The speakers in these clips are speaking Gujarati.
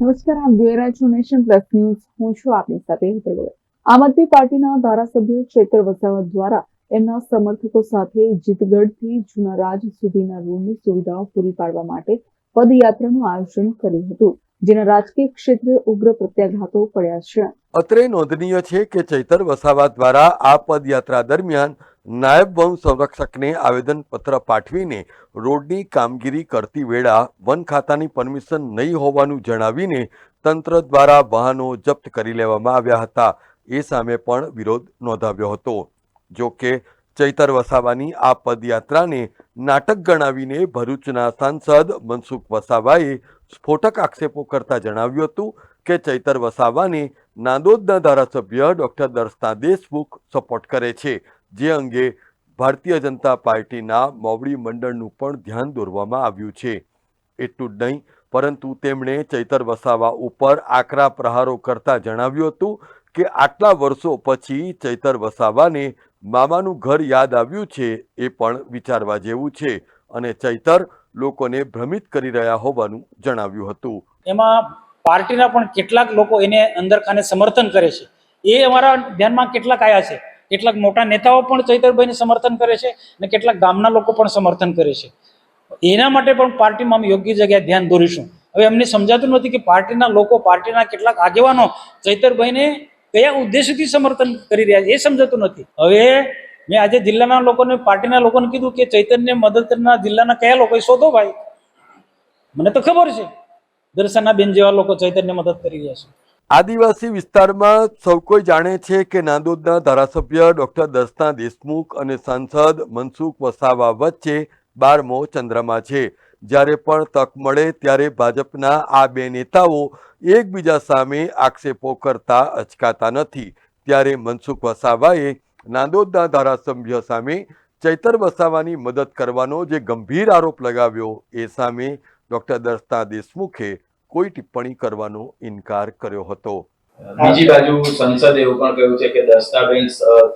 નમસ્કાર આપ જોઈ રહ્યા છો નેશન પ્લસ ન્યૂઝ. હું છું આપની સાથે હેતલ આમ આદમી પાર્ટીના ધારાસભ્ય ચેતર વસાવા દ્વારા એમના સમર્થકો સાથે જીતગઢથી જૂના રાજ સુધીના રોડની સુવિધાઓ પૂરી પાડવા માટે પદયાત્રાનું આયોજન કર્યું હતું, જેના રાજકીય ક્ષેત્રે ઉગ્ર પ્રત્યાઘાતો પડ્યા છે. અત્રે નોંધનીય છે કે ચૈતર વસાવા દ્વારા આ પદયાત્રા દરમિયાન નાયબ વન સંરક્ષકને આવેદનપત્ર પાઠવીને રોડની કામગીરી કરતી વેળા વન ખાતાની પરમિશન નહીં હોવાનું જણાવીને તંત્ર દ્વારા વાહનો જપ્ત કરી લેવામાં આવ્યા હતા. એ સામે પણ વિરોધ નોંધાવ્યો હતો. જો કે ચૈતર વસાવાની આ પદયાત્રાને નાટક ગણાવીને ભરૂચના સાંસદ મનસુખ વસાવાએ સ્ફોટક આક્ષેપો કરતા જણાવ્યું હતું કે ચૈતર વસાવાને નાંદોદના ધારાસભ્ય ડોક્ટર દર્શના દેશમુખ સપોર્ટ કરે છે. જે અંગે ભારતીય જનતા પાર્ટીના મોવડી મંડળનું પણ ધ્યાન દોરવામાં આવ્યું છે. એટલું જ નહીં, પરંતુ તેમણે ચૈતર વસાવા ઉપર આકરા પ્રહારો કરતા જણાવ્યું હતું કે આટલા વર્ષો પછી ચૈતર વસાવાને મામાનું ઘર યાદ આવ્યું છે એ પણ વિચારવા જેવું છે અને ચૈતર લોકોને ભ્રમિત કરી રહ્યા હોવાનું જણાવ્યું હતું. એમાં પાર્ટીના પણ કેટલાક લોકો એને અંદર ખાને સમર્થન કરે છે. એ અમારા ધ્યાનમાં કેટલાક આવ્યા છે. કેટલાક મોટા નેતાઓ પણ ચૈતરભાઈને સમર્થન કરે છે અને કેટલાક ગામના લોકો પણ સમર્થન કરે છે. એના માટે પણ પાર્ટીમાં અમે યોગ્ય જગ્યાએ ધ્યાન દોરીશું. હવે અમને સમજાતું નથી કે પાર્ટીના લોકો, પાર્ટીના કેટલાક આગેવાનો ચૈતરભાઈને કયા ઉદ્દેશથી સમર્થન કરી રહ્યા છે એ સમજાતું નથી. હવે મેં આજે જિલ્લાના લોકોને, પાર્ટીના લોકોને કીધું કે ચૈતન્ય મદદ કરનાર જિલ્લાના કયા લોકો શોધો ભાઈ. મને તો ખબર છે. દર્શનાબેન જેવા લોકો ચૈતન્ય મદદ કરી રહ્યા છે. આદિવાસી વિસ્તારમાં સૌ કોઈ જાણે છે કે નાંદોદના ધારાસભ્ય ડોક્ટર દસના દેશમુખ અને સાંસદ મનસુખ વસાવા વચ્ચે બારમો ચંદ્રમા છે. જ્યારે પણ તક મળે ત્યારે ભાજપના આ બે નેતાઓ એકબીજા સામે આક્ષેપો કરતા અચકાતા નથી. ત્યારે મનસુખ વસાવાએ નાંદોદના ધારાસભ્ય સામે ચૈતર વસાવાની મદદ કરવાનો જે ગંભીર આરોપ લગાવ્યો એ સામે ડોક્ટર દર્શના દેશમુખે કોઈ ટિપ્પણી કરવાનો ઇનકાર કર્યો હતો. બીજી બાજુ સંસદે એવું પણ કહ્યું છે કે દસ્તાવેજ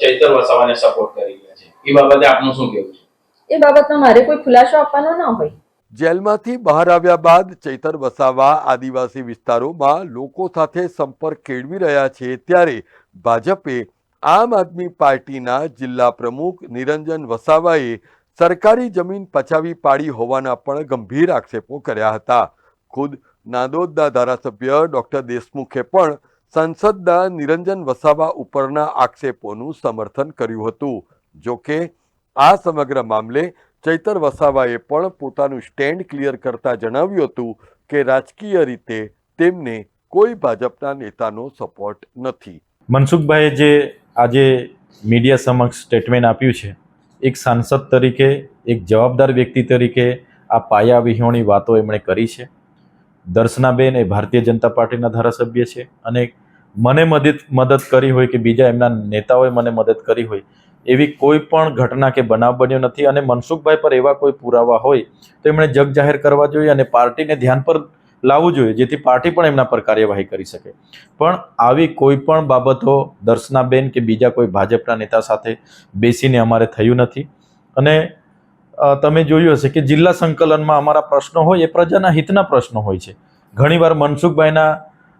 ચૈતર વસાવાને સપોર્ટ કરી રહ્યા છે. એ બાબતે આપનું શું કહેવું છે? એ બાબતમાં મારે કોઈ ખુલાસો આપવાનો ન હોય. જેલમાંથી બહાર આવ્યા બાદ ચૈતર વસાવા આદિવાસી વિસ્તારોમાં લોકો સાથે સંપર્ક કેળવી રહ્યા છે ત્યારે ભાજપે આમ આદમી પાર્ટીના જિલ્લા પ્રમુખ નિરંજન વસાવાએ સરકારી જમીન પચાવી પાડી હોવાના પણ ગંભીર આક્ષેપો કર્યા હતા. ખુદ નાંદોદના ધારાસભ્ય ડૉક્ટર દેશમુખે પણ સંસદના નિરંજન વસાવા ઉપરના આક્ષેપોનું સમર્થન કર્યું હતું. જો કે, આ સમગ્ર મામલે ચૈતર વસાવાએ પણ પોતાનું સ્ટેન્ડ ક્લિયર કરતા જણાવ્યું હતું કે રાજકીય રીતે તેમને કોઈ ભાજપના નેતાનો સપોર્ટ નથી. મનસુખભાઈએ જે આજે મીડિયા સમક્ષ સ્ટેટમેન્ટ આપ્યું છે, એક સાંસદ તરીકે, એક જવાબદાર વ્યક્તિ તરીકે આ પાયાવિહોણી વાતો એમણે કરી છે. દર્શનાબેન એ ભારતીય જનતા પાર્ટીના ધારાસભ્ય છે અને મને મદદ મદદ કરી હોય કે બીજા એમના નેતાઓએ મને મદદ કરી હોય, એવી કોઈ પણ ઘટના કે બનાવ બન્યો નથી અને મનસુખભાઈ પર એવા કોઈ પુરાવા હોય, તો એમણે જગ જાહેર કરવા જોઈએ અને પાર્ટીને ધ્યાન પર લાવવું જોઈએ, જેથી પાર્ટી પણ એમના પર કાર્યવાહી કરી શકે. પણ આવી કોઈ પણ બાબતો દર્શનાબેન કે બીજા કોઈ ભાજપના નેતા સાથે બેસીને અમારે થયું નથી અને તમે જોયું હશે કે જિલ્લા સંકલનમાં અમારા પ્રશ્નો હોય, એ પ્રજાના હિતના પ્રશ્નો હોય છે. ઘણીવાર મનસુખભાઈના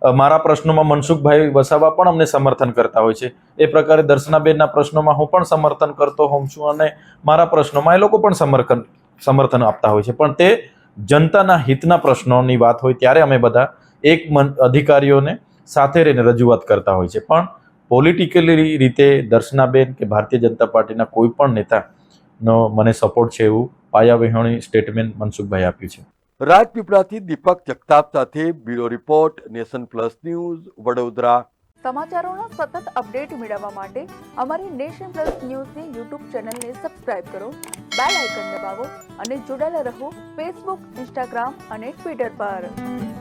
મારા પ્રશ્નોમાં મનસુખભાઈ વસાવા પણ અમને સમર્થન કરતા હોય છે. એ પ્રકારે દર્શનાબેનના પ્રશ્નોમાં હું પણ સમર્થન કરતો હોઉં છું અને મારા પ્રશ્નોમાં એ લોકો પણ સમર્થન સમર્થન આપતા હોય છે. પણ તે જનતાના હિતના પ્રશ્નોની વાત હોય ત્યારે અમે બધા એક મન, અધિકારીઓને સાથે રહીને રજૂઆત કરતા હોય છે. પણ પોલિટિકલી રીતે દર્શનાબેન કે ભારતીય જનતા પાર્ટીના કોઈ પણ નેતાનો મને સપોર્ટ છે એવું પાયાવિહોણી સ્ટેટમેન્ટ મનસુખભાઈ આપ્યું છે. રાજપીપળાથી દીપક જગતાપ સાથે bureau report nation plus news Vadodara. સમાચારોના સતત અપડેટ મેળવવા માટે અમારી નેશન પ્લસ ન્યૂઝની યુટ્યુબ ચેનલને સબસ્ક્રાઇબ કરો બેલ આઇકન દબાવો અને જોડાયેલા રહો ફેસબુક ઇન્સ્ટાગ્રામ અને ટ્વિટર પર.